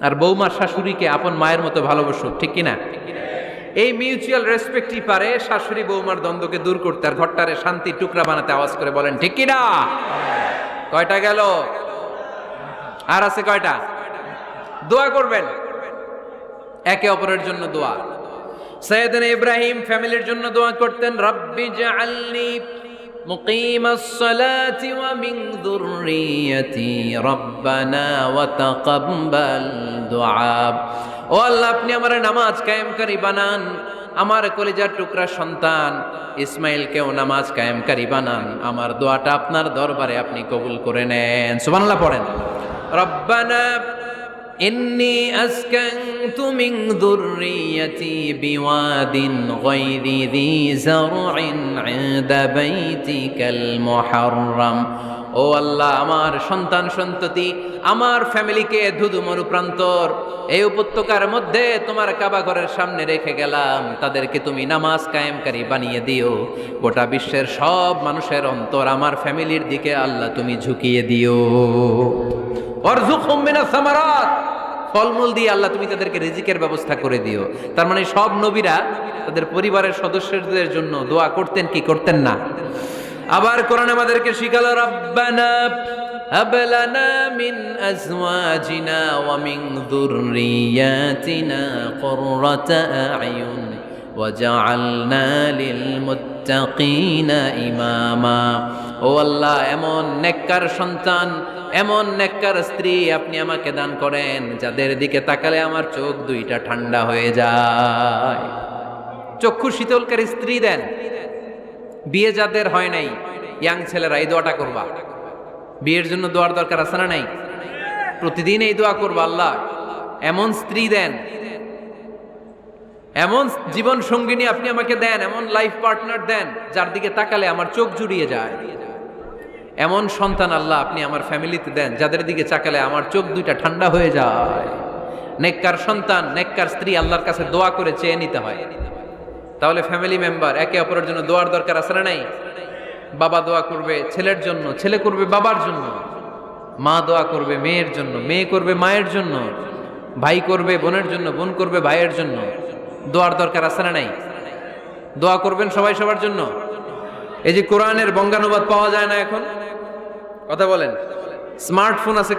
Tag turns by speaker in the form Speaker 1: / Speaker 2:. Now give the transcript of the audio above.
Speaker 1: আর বৌমার শাশুড়িকে আপন মায়ের মতো ভালোবাসুক, ঠিক কিনা? এই মিউচুয়াল রেসপেক্টই পারে শাশুড়ি বৌমার দ্বন্দ্বকে দূর করতে আর ঘরটারে শান্তি টুকরা বানাতে আওয়াজ করে বলেন, ঠিক কিনা? কয়টা গেল? আর আছে কয়টা? দোয়া করবেন। একে অপরের জন্য দোয়া। সৈয়দনা ইব্রাহিম ফ্যামিলির জন্য দোয়া করতেন, রব্বি জাআলনি মুকিম الصلاة ومن ذريتي ربنا وتقبل دعاء ও আল্লাহ আপনি আমার নামাজ কায়েমকারী বানান আমার কলিজার টুকরা সন্তান ইসমাইলকেও নামাজ কায়েমকারী বানান আমার দোয়াটা আপনার দরবারে আপনি কবুল করে নেন সুবহানাল্লাহ পড়েন রব্বানা إني أسكنت من ذريتي بواد غير ذي زرع عند بيتك المحرم. ও আল্লাহ, আমার সন্তান, সন্ততি, আমার ফ্যামিলিকে ধুধু মরুপ্রান্তর, এই উপত্যকার মধ্যে তোমার কাবা ঘরের সামনে রেখে গেলাম। তাদেরকে তুমি নামাজ কায়েমকারী বানিয়ে দিও। গোটা বিশ্বের সব মানুষের অন্তর আমার ফ্যামিলির দিকে আল্লাহ তুমি ঝুঁকিয়ে দিও। ফলমূল দিয়ে আল্লাহ তুমি তাদেরকে রিজিকের ব্যবস্থা করে দিও। তার মানে সব নবীরা তাদের পরিবারের সদস্যদের জন্য দোয়া করতেন কি করতেন না? আবার কোরআন আমাদেরকে শিখালো, রব্বানা হাবলানা মিন আজওয়াজিনা ওয়া মিন যুররিয়াতিনা কুররাতা আয়ুন ওয়াজআলনা লিল মুত্তাকিনা ইমামা। ও আল্লাহ, এমন নেককার সন্তান, এমন নেককার স্ত্রী আপনি আমাকে দান করেন, যাদের দিকে তাকালে আমার চোখ দুইটা ঠান্ডা হয়ে যায়। চক্ষু শীতলকারী স্ত্রী দেন বিয়ে যাদের হয় নাই, ইয়াং ছেলেরা এই দোয়াটা করবা। বিয়ের জন্য দোয়ার দরকার আছে না নাই? প্রতিদিন এই দোয়া করবা আল্লাহ। এমন স্ত্রী দেন। এমন জীবন সঙ্গিনী আপনি আমাকে দেন, এমন লাইফ পার্টনার দেন, যার দিকে তাকালে আমার চোখ জুড়িয়ে যায়। এমন সন্তান আল্লাহ আপনি আমার ফ্যামিলিতে দেন, যাদের দিকে চাকালে আমার চোখ দুইটা ঠান্ডা হয়ে যায়। নেককার সন্তান, নেককার স্ত্রী আল্লাহর কাছে দোয়া করে চেয়ে নিতে হয়। তাহলে ফ্যামিলি মেম্বার একে অপরের জন্য দোয়ার দরকার আছে না নাই? বাবা দোয়া করবে ছেলের জন্য, ছেলে করবে বাবার জন্য, মা দোয়া করবে মেয়ের জন্য, মেয়ে করবে মায়ের জন্য, ভাই করবে বোনের জন্য, বোন করবে ভাইয়ের জন্য। দোয়ার দরকার আছে না নাই? দোয়া করবেন সবাই সবার জন্য? এই যে কোরআনের বঙ্গানুবাদ পাওয়া যায় না এখন? কথা বলেন। স্মার্টফোন আছে